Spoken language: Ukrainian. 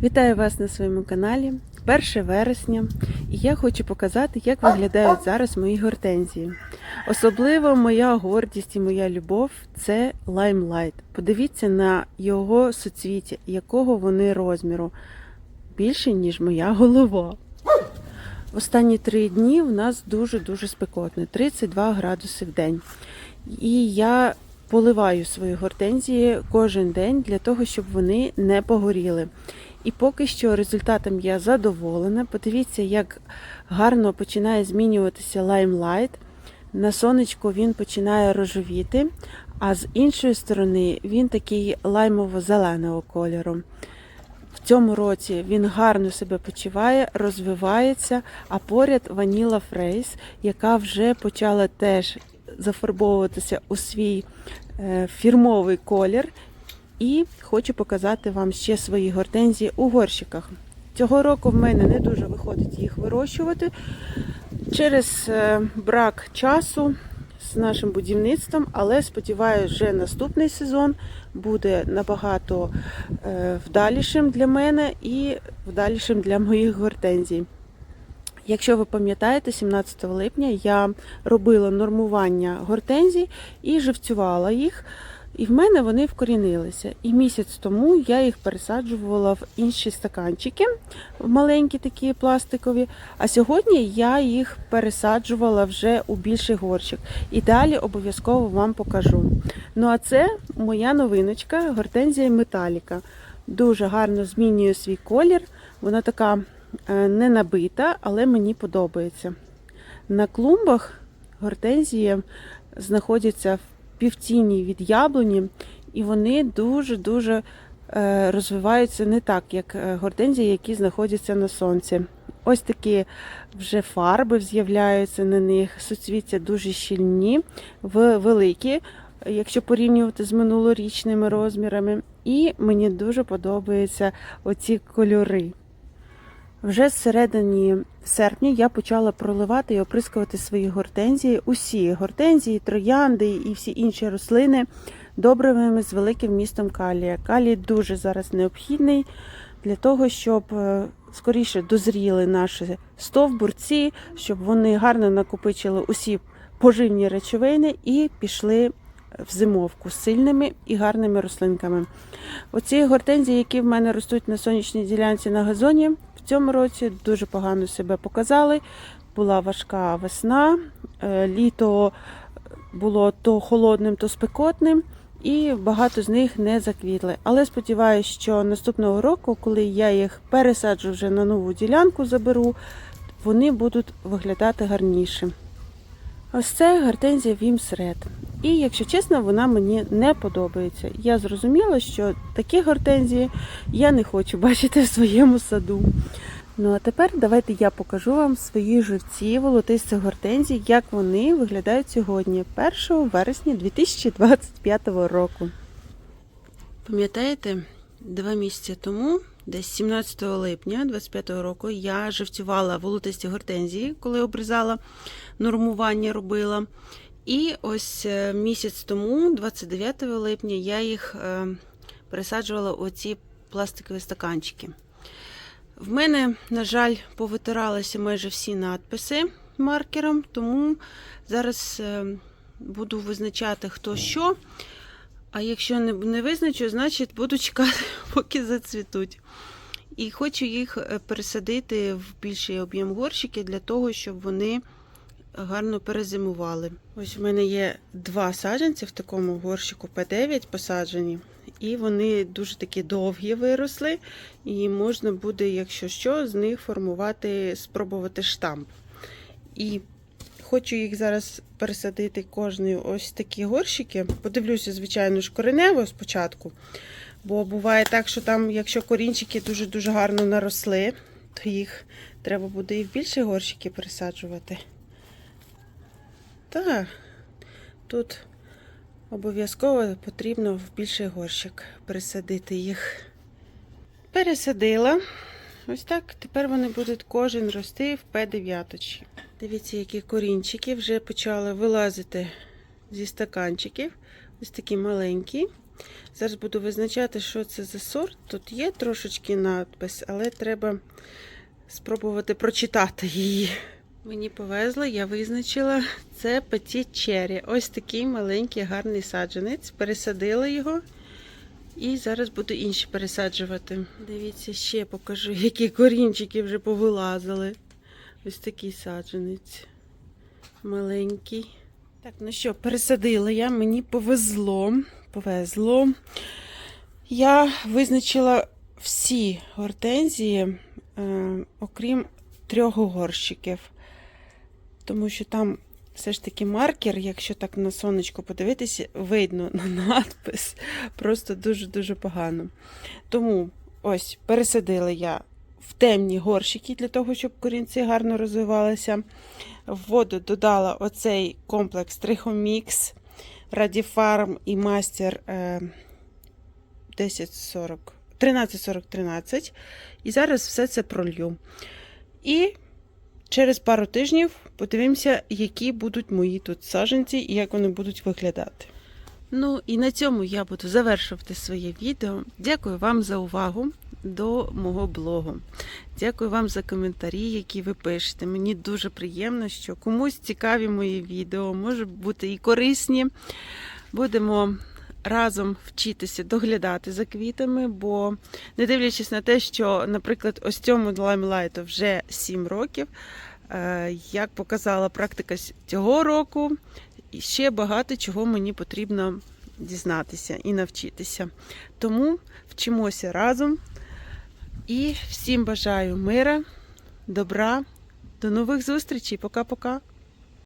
Вітаю вас на своєму каналі. 1 вересня, і я хочу показати, як виглядають зараз мої гортензії. Особливо моя гордість і моя любов це лаймлайт. Подивіться на його суцвіття, якого вони розміру. Більше, ніж моя голова. Останні три дні в нас дуже-дуже спекотно, 32 градуси в день. І я поливаю свої гортензії кожен день для того, щоб вони не погоріли. І поки що результатом я задоволена. Подивіться, як гарно починає змінюватися лаймлайт. На сонечку він починає рожевіти, а з іншої сторони він такий лаймово-зеленого кольору. В цьому році він гарно себе почуває, розвивається, а поряд Ваніла Фрейс, яка вже почала теж зафарбовуватися у свій е, фірмовий колір. І хочу показати вам ще свої гортензії у горщиках. Цього року в мене не дуже виходить їх вирощувати через е, брак часу з нашим будівництвом, але сподіваюся, вже наступний сезон буде набагато е, вдалішим для мене і вдалішим для моїх гортензій. Якщо ви пам'ятаєте, 17 липня я робила нормування гортензій і живцювала їх. І в мене вони вкорінилися. І місяць тому я їх пересаджувала в інші стаканчики, маленькі такі пластикові. А сьогодні я їх пересаджувала вже у більший горщик. І далі обов'язково вам покажу. Ну а це моя новиночка гортензія металіка. Дуже гарно змінює свій колір. Вона така е, не набита, але мені подобається. На клумбах гортензії знаходяться в півтіні від яблуні, і вони дуже-дуже е, розвиваються не так, як е, гортензії, які знаходяться на сонці. Ось такі вже фарби з'являються на них, суцвіття дуже щільні, великі, якщо порівнювати з минулорічними розмірами. І мені дуже подобаються оці кольори. Вже з середині серпня я почала проливати і оприскувати свої гортензії, усі гортензії, троянди і всі інші рослини добривами з великим вмістом калія. Калій дуже зараз необхідний для того, щоб е, скоріше дозріли наші стовбурці, щоб вони гарно накопичили усі поживні речовини і пішли в зимовку сильними і гарними рослинками. Оці гортензії, які в мене ростуть на сонячній ділянці на газоні, в цьому році дуже погано себе показали. Була важка весна, е, літо було то холодним, то спекотним, і багато з них не заквітли. Але сподіваюся, що наступного року, коли я їх пересаджу вже на нову ділянку, заберу, вони будуть виглядати гарніше. Ось це гортензія Вімс Ред. І, якщо чесно, вона мені не подобається. Я зрозуміла, що такі гортензії я не хочу бачити в своєму саду. Ну а тепер давайте я покажу вам свої живці волотистих гортензій, як вони виглядають сьогодні, 1 вересня 2025 року. Пам'ятаєте, два місяці тому, десь 17 липня 2025 року, я живцювала волотисті гортензії, коли обрізала нормування робила. І ось е, місяць тому, 29 липня, я їх е, пересаджувала у ці пластикові стаканчики. В мене, на жаль, повитиралися майже всі надписи маркером, тому зараз е, буду визначати, хто що. А якщо не, визначу, значить буду чекати, поки зацвітуть. І хочу їх пересадити в більший об'єм горщики для того, щоб вони гарно перезимували. Ось у мене є два саджанці в такому горщику П9 посаджені, і вони дуже такі довгі виросли, і можна буде, якщо що, з них формувати, спробувати штамп. І хочу їх зараз пересадити кожний ось такі горщики. Подивлюся, звичайно ж, коренево спочатку. Бо буває так, що там, якщо корінчики дуже-дуже гарно наросли, то їх треба буде і в більші горщики пересаджувати. Так, тут обов'язково потрібно в більший горщик пересадити їх. Пересадила. Ось так. Тепер вони будуть кожен рости в П9. Дивіться, які корінчики вже почали вилазити зі стаканчиків. Ось такі маленькі. Зараз буду визначати, що це за сорт. Тут є трошечки надпис, але треба спробувати прочитати її. Мені повезло, я визначила це Petit Cherry. Ось такий маленький гарний саджанець. Пересадила його. І зараз буду інші пересаджувати. Дивіться, ще покажу, які корінчики вже повилазили. Ось такий саджанець. Маленький. Так, ну що, пересадила я, мені повезло. Повезло. Я визначила всі гортензії, е, окрім трьох горщиків. Тому що там все ж таки маркер, якщо так на сонечко подивитися, видно на надпис. Просто дуже-дуже погано. Тому ось пересадила я в темні горщики для того, щоб корінці гарно розвивалися. В воду додала оцей комплекс Трихомікс, Радіфарм і Мастер е, 1040, 1340-13. І зараз все це пролью. І через пару тижнів подивимося, які будуть мої тут саженці і як вони будуть виглядати. Ну і на цьому я буду завершувати своє відео. Дякую вам за увагу до мого блогу. Дякую вам за коментарі, які ви пишете. Мені дуже приємно, що комусь цікаві мої відео, може бути і корисні. Будемо разом вчитися доглядати за квітами, бо не дивлячись на те, що, наприклад, ось цьому лаймлайту вже 7 років. Е, Як показала практика цього року, ще багато чого мені потрібно дізнатися і навчитися. Тому вчимося разом. І всім бажаю мира, добра. До нових зустрічей. Пока-пока.